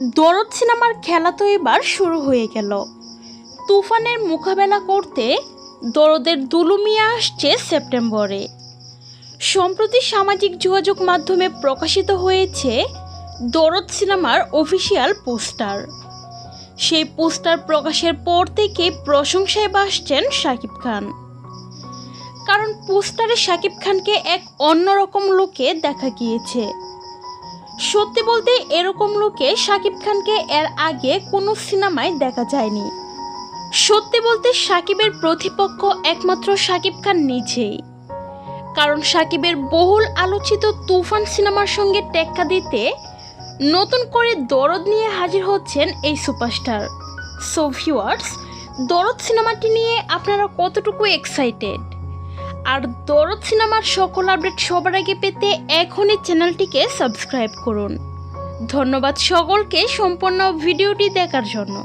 দরদ সিনেমার খেলা তো এবার শুরু হয়ে গেল। তুফানের মোকাবেলা করতে দরদের দুলুমিয়া আসছে সেপ্টেম্বরে। সম্প্রতি সামাজিক যোগাযোগ মাধ্যমে প্রকাশিত হয়েছে দরদ সিনেমার অফিসিয়াল পোস্টার। সেই পোস্টার প্রকাশের পর থেকে প্রশংসায় বাসছেন শাকিব খান। কারণ পোস্টারে শাকিব খানকে এক অন্যরকম লোকে দেখা গিয়েছে। সত্যি বলতে এরকম লোকে শাকিব খানকে এর আগে কোনো সিনেমায় দেখা যায়নি। সত্যি বলতে সাকিবের প্রতিপক্ষ একমাত্র সাকিব খান নিজেই। কারণ সাকিবের বহুল আলোচিত তুফান সিনেমার সঙ্গে টেক্কা দিতে নতুন করে দরদ নিয়ে হাজির হচ্ছেন এই সুপারস্টার। সো ভিউয়ার্স দরদ সিনেমাটি নিয়ে আপনারা কতটুকু এক্সাইটেড আর দরদ সিনেমার সকল আপডেট সবার আগে পেতে এখনই চ্যানেলটিকে সাবস্ক্রাইব করুন। ধন্যবাদ সকলকে সম্পূর্ণ ভিডিওটি দেখার জন্য।